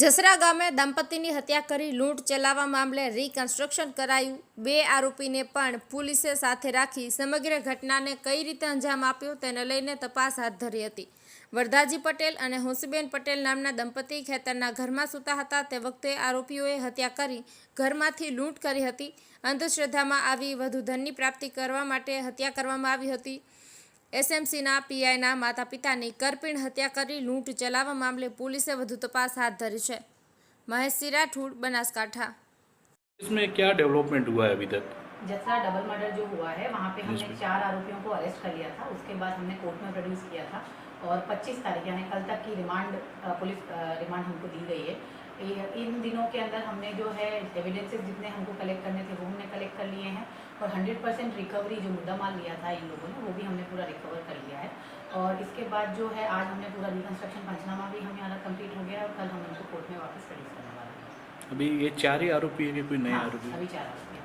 જસરા ગામે દંપતીની હત્યા કરી લૂંટ ચલાવવા મામલે રીકન્સ્ટ્રક્શન કરાયું. બે આરોપીને પણ પોલીસે સાથે રાખી સમગ્ર ઘટનાને કઈ રીતે અંજામ આપ્યો તેને લઈને તપાસ હાથ ધરી હતી. વરદાજી પટેલ અને હુંસીબેન પટેલ નામના દંપતી ખેતરના ઘરમાં સૂતા હતા. તે વખતે આરોપીઓએ હત્યા કરી ઘરમાંથી લૂંટ કરી હતી. અંધશ્રદ્ધામાં આવી વધુ ધનની પ્રાપ્તિ કરવા માટે હત્યા કરવામાં આવી હતી. એસએમસીના પીઆઈના માતા પિતાની કરપીણ હત્યા કરી લૂંટ ચલાવવા મામલે પોલીસે વધુ તપાસ હાથ ધરી છે મહેશસિંહ રાઠોડ બનાસકાંઠા इसमें क्या डेवलपमेंट हुआ है अभी तक जसरा डबल मर्डर जो हुआ है वहाँ पे हमने जिसमें- चार आरोपियों को अरेस्ट कर लिया था उसके बाद हमने कोर्ट में प्रोड्यूस किया था और 25 तारीख यानी कल तक की रिमांड अ, पुलिस अ, रिमांड हमको दी गई है ये- इन दिनों के अंदर हमने जो है एविडेंसेस जितने हमको कलेक्ट करने थे वो हमने कलेक्ट कर लिए हैं और 100 परसेंट रिकवरी जो मुद्दा माल लिया था इन लोगों ने वो भी हमने पूरा रिकवर कर लिया है। और इसके बाद जो है आज हमने पूरा रिकन्स्ट्रक्शन पंचनामा भी हमें हमारा कंप्लीट हो गया है और कल हम उनको कोर्ट में वापस प्रोड्यूस करने वाले हैं। अभी ये चार ही आरोपी है कि कोई नए हाँ, आरोपी? अभी चार आरोपी।